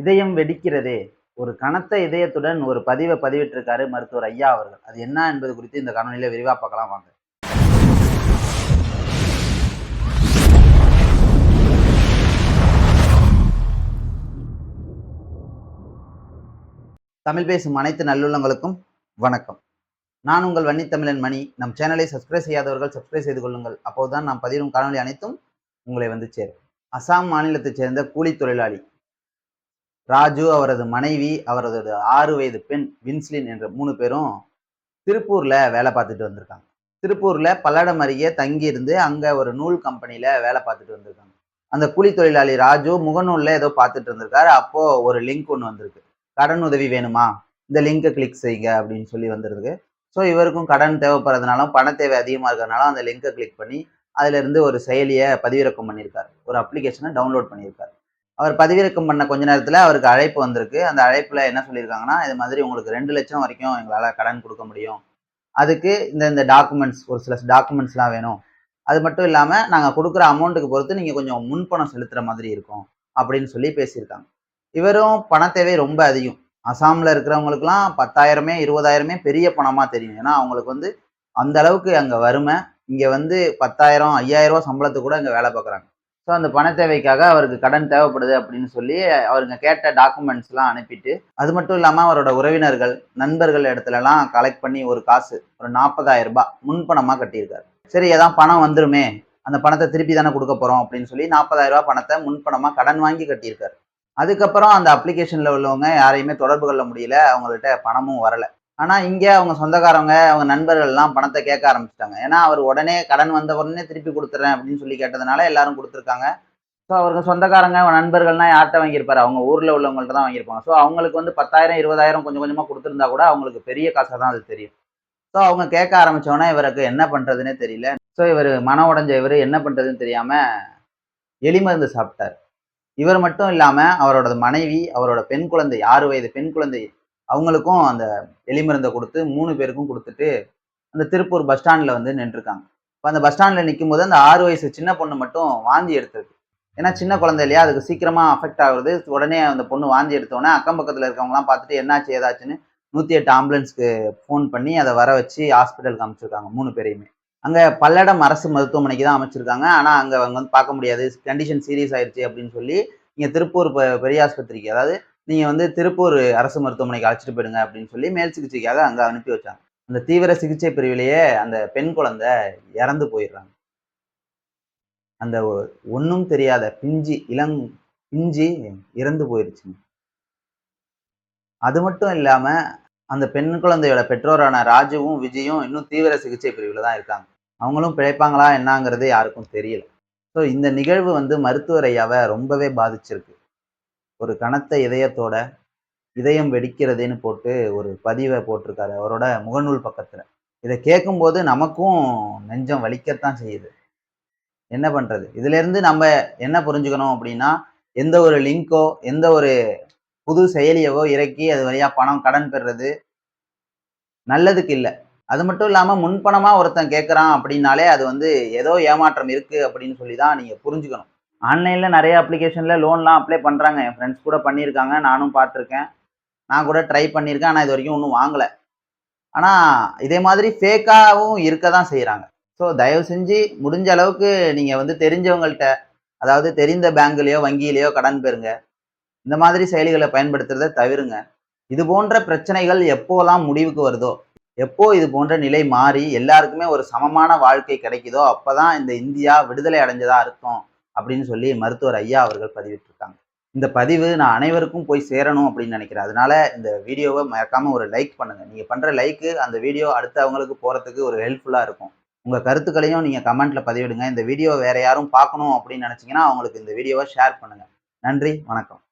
இதயம் வெடிக்கிறதே. ஒரு கனத்த இதயத்துடன் ஒரு பதிவை பதிவிட்டிருக்காரு மருத்துவர் ஐயா அவர்கள். அது என்ன என்பது குறித்து இந்த காணொலியில விரிவா பார்க்கலாம் வாங்க. தமிழ் பேசும் அனைத்து நல்லுள்ளங்களுக்கும் வணக்கம். நான் உங்கள் வன்னித்தமிழன் மணி. நம் சேனலை சப்ஸ்கிரைப் செய்யாதவர்கள் சப்ஸ்கிரைப் செய்து கொள்ளுங்கள். அப்போதுதான் நாம் பதிவும் காணொலி அனைத்தும் உங்களை வந்து சேரும். அசாம் மாநிலத்தைச் சேர்ந்த கூலி தொழிலாளி ராஜு அவரது மனைவி அவரது ஆறு வயது பெண் வின்ஸ்லின் என்ற மூணு பேரும் திருப்பூரில் வேலை பார்த்துட்டு வந்திருக்காங்க. திருப்பூரில் பல்லடம் அருகே தங்கியிருந்து அங்கே ஒரு நூல் கம்பெனியில் வேலை பார்த்துட்டு வந்திருக்காங்க. அந்த கூலி தொழிலாளி ராஜு முகநூலில் ஏதோ பார்த்துட்டு இருந்திருக்காரு. அப்போது ஒரு லிங்க் ஒன்று வந்திருக்கு. கடன் உதவி வேணுமா? இந்த லிங்கை கிளிக் செய்யுங்க அப்படின்னு சொல்லி வந்திருக்கு. ஸோ இவருக்கும் கடன் தேவைப்படுறதுனாலும் பண தேவை அதிகமாக இருக்கிறதுனால அந்த லிங்கை கிளிக் பண்ணி அதிலிருந்து ஒரு செயலியை பதிவிறக்கம் பண்ணியிருக்காரு. ஒரு அப்ளிகேஷனை டவுன்லோட் பண்ணியிருக்காரு. அவர் பதிவிறக்கம் பண்ண கொஞ்ச நேரத்தில் அவருக்கு அழைப்பு வந்திருக்கு. அந்த அழைப்பில் என்ன சொல்லியிருக்காங்கன்னா இது மாதிரி உங்களுக்கு ரெண்டு லட்சம் வரைக்கும் எங்களால் கடன் கொடுக்க முடியும். அதுக்கு இந்த இந்த டாக்குமெண்ட்ஸ் ஒரு சில டாக்குமெண்ட்ஸ்லாம் வேணும். அது மட்டும் இல்லாமல் நாங்கள் கொடுக்குற அமௌண்ட்டுக்கு பொறுத்து நீங்கள் கொஞ்சம் முன்பணம் செலுத்துகிற மாதிரி இருக்கும் அப்படின்னு சொல்லி பேசியிருக்காங்க. இவரும் பண தேவை ரொம்ப அதிகம். அசாமில் இருக்கிறவங்களுக்குலாம் பத்தாயிரமே இருபதாயிரமே பெரிய பணமாக தெரியும். ஏன்னா அவங்களுக்கு வந்து அந்த அளவுக்கு அங்கே வறுமை இங்கே வந்து பத்தாயிரம் ஐயாயிரம் ரூபா சம்பளத்துக்கு கூட இங்கே வேலை பார்க்குறாங்க. ஸோ அந்த பண தேவைக்காக அவருக்கு கடன் தேவைப்படுது அப்படின்னு சொல்லி அவருங்க கேட்ட டாக்குமெண்ட்ஸ்லாம் அனுப்பிட்டு அது மட்டும் இல்லாமல் அவரோட உறவினர்கள் நண்பர்கள் இடத்துலலாம் கலெக்ட் பண்ணி ஒரு காசு ஒரு நாற்பதாயிரம் ரூபாய் முன்பணமாக கட்டியிருக்காரு. சரி ஏதாவது பணம் வந்துருமே அந்த பணத்தை திருப்பி தானே கொடுக்க போகிறோம் அப்படின்னு சொல்லி நாற்பதாயிரம் ரூபாய் பணத்தை முன்பணமாக கடன் வாங்கி கட்டியிருக்காரு. அதுக்கப்புறம் அந்த அப்ளிகேஷனில் உள்ளவங்க யாரையுமே தொடர்பு கொள்ள முடியல அவங்கள்ட்ட பணமும் வரலை. ஆனால் இங்கே அவங்க சொந்தக்காரங்க அவங்க நண்பர்கள்லாம் பணத்தை கேட்க ஆரம்பிச்சிட்டாங்க. ஏன்னா அவர் உடனே கடன் வந்த உடனே திருப்பி கொடுத்துட்றேன் அப்படின்னு சொல்லி கேட்டதுனால எல்லாரும் கொடுத்துருக்காங்க. ஸோ அவருக்கு சொந்தக்காரங்க நண்பர்கள்லாம் யார்கிட்ட வாங்கியிருப்பாரு? அவங்க ஊரில் உள்ளவங்கள்ட்ட தான் வாங்கியிருப்பாங்க. ஸோ அவங்களுக்கு வந்து பத்தாயிரம் இருபதாயிரம் கொஞ்சம் கொஞ்சமாக கொடுத்துருந்தா கூட அவங்களுக்கு பெரிய காசாக தான் அது தெரியும். ஸோ அவங்க கேட்க ஆரம்பித்தோன்னே இவருக்கு என்ன பண்ணுறதுனே தெரியல. ஸோ இவர் மன உடஞ்ச இவர் என்ன பண்ணுறதுன்னு தெரியாமல் எலிமருந்து சாப்பிட்டார். இவர் மட்டும் இல்லாமல் அவரோட மனைவி அவரோட பெண் குழந்தை ஆறு வயது பெண் குழந்தை அவங்களுக்கும் அந்த எலிமருந்தை கொடுத்து மூணு பேருக்கும் கொடுத்துட்டு அந்த திருப்பூர் பஸ் ஸ்டாண்டில் வந்து நின்றுருக்காங்க. இப்போ அந்த பஸ் ஸ்டாண்டில் நிற்கும் போது அந்த ஆறு வயசு சின்ன பொண்ணு மட்டும் வாந்தி எடுத்திருக்கு ஏன்னா சின்ன குழந்தை இல்லையா? அதுக்கு சீக்கிரமாக அஃபெக்ட் ஆகுறது. உடனே அந்த பொண்ணு வாந்தி எடுத்தோடனே அக்கம் பக்கத்தில் இருக்கவங்களாம் பார்த்துட்டு என்னாச்சு ஏதாச்சுன்னு நூற்றி எட்டு ஆம்புலன்ஸ்க்கு ஃபோன் பண்ணி அதை வர வச்சு ஹாஸ்பிட்டலுக்கு அமைச்சிருக்காங்க மூணு பேரையுமே. அங்கே பல்லடம் அரசு மருத்துவமனைக்கு தான் அமைச்சிருக்காங்க. ஆனால் அங்கே அவங்க வந்து பார்க்க முடியாது. கண்டிஷன் சீரியஸ் ஆயிடுச்சு அப்படின்னு சொல்லி இங்கே திருப்பூர் பெரிய ஆஸ்பத்திரிக்கு அதாவது நீங்கள் வந்து திருப்பூர் அரசு மருத்துவமனைக்கு அழைச்சிட்டு போயிடுங்க அப்படின்னு சொல்லி மேல் சிகிச்சைக்காக அங்கே அனுப்பி வச்சாங்க. அந்த தீவிர சிகிச்சை பிரிவிலேயே அந்த பெண் குழந்தை இறந்து போயிடுறாங்க. அந்த ஒன்றும் தெரியாத பிஞ்சி இளங் பிஞ்சி இறந்து போயிருச்சுங்க. அது மட்டும் இல்லாம அந்த பெண் குழந்தையோட பெற்றோரான ராஜுவும் விஜயும் இன்னும் தீவிர சிகிச்சை பிரிவில் தான் இருக்காங்க. அவங்களும் பிழைப்பாங்களா என்னங்கிறது யாருக்கும் தெரியல. ஸோ இந்த நிகழ்வு வந்து மருத்துவர் ஐயாவை ரொம்பவே பாதிச்சிருக்கு. ஒரு கனத்த இதயத்தோட இதயம் வெடிக்கிறதுன்னு போட்டு ஒரு பதிவை போட்டிருக்காரு. அவரோட முகநூல் பக்கத்தில். இதை கேட்கும்போது நமக்கும் நெஞ்சம் வலிக்கத்தான் செய்யுது. என்ன பண்ணுறது இதுலேருந்து நம்ம என்ன புரிஞ்சுக்கணும் அப்படின்னா எந்த ஒரு லிங்கோ எந்த ஒரு புது செயலியவோ இறக்கி அது வழியாக பணம் கடன் பெறுறது நல்லதுக்கு இல்லை. அது மட்டும் இல்லாமல் முன்பணமாக ஒருத்தன் கேட்குறான் அப்படின்னாலே அது வந்து ஏதோ ஏமாற்றம் இருக்குது அப்படின்னு சொல்லி தான் நீங்கள் புரிஞ்சுக்கணும். ஆன்லைனில் நிறைய அப்ளிகேஷனில் லோன்லாம் அப்ளை பண்ணுறாங்க என் ஃப்ரெண்ட்ஸ் கூட பண்ணியிருக்காங்க. நானும் பார்த்துருக்கேன். நான் கூட ட்ரை பண்ணியிருக்கேன். ஆனால் இது வரைக்கும் ஒன்றும் வாங்கலை. ஆனால் இதே மாதிரி ஃபேக்காகவும் இருக்க தான் செய்கிறாங்க ஸோ தயவு செஞ்சு முடிஞ்ச அளவுக்கு நீங்கள் வந்து தெரிஞ்சவங்கள்ட்ட அதாவது தெரிந்த பேங்க்லேயோ வங்கியிலையோ கடன் பெறுங்க. இந்த மாதிரி செயலிகளை பயன்படுத்துறத தவிருங்க. இது போன்ற பிரச்சனைகள் எப்போலாம் முடிவுக்கு வருதோ எப்போ இது போன்ற நிலை மாறி எல்லாருக்குமே ஒரு சமமான வாழ்க்கை கிடைக்குதோ அப்போ தான் இந்த இந்தியா விடுதலை அடைஞ்சதாக இருக்கும் அப்படின்னு சொல்லி மருத்துவர் ஐயா அவர்கள் பதிவிட்டிருக்காங்க. இந்த பதிவு நான் அனைவருக்கும் போய் சேரணும் அப்படின்னு நினைக்கிறேன். அதனால இந்த வீடியோவை மறக்காம ஒரு லைக் பண்ணுங்க. நீங்க பண்ற லைக்கு அந்த வீடியோ அடுத்தவங்களுக்கு போறதுக்கு ஒரு ஹெல்ப்ஃபுல்லா இருக்கும். உங்க கருத்துக்களையும் நீங்க கமெண்ட்ல பதிவிடுங்க. இந்த வீடியோ வேற யாரும் பார்க்கணும் அப்படின்னு நினைச்சீங்கன்னா அவங்களுக்கு இந்த வீடியோவை ஷேர் பண்ணுங்க. நன்றி வணக்கம்.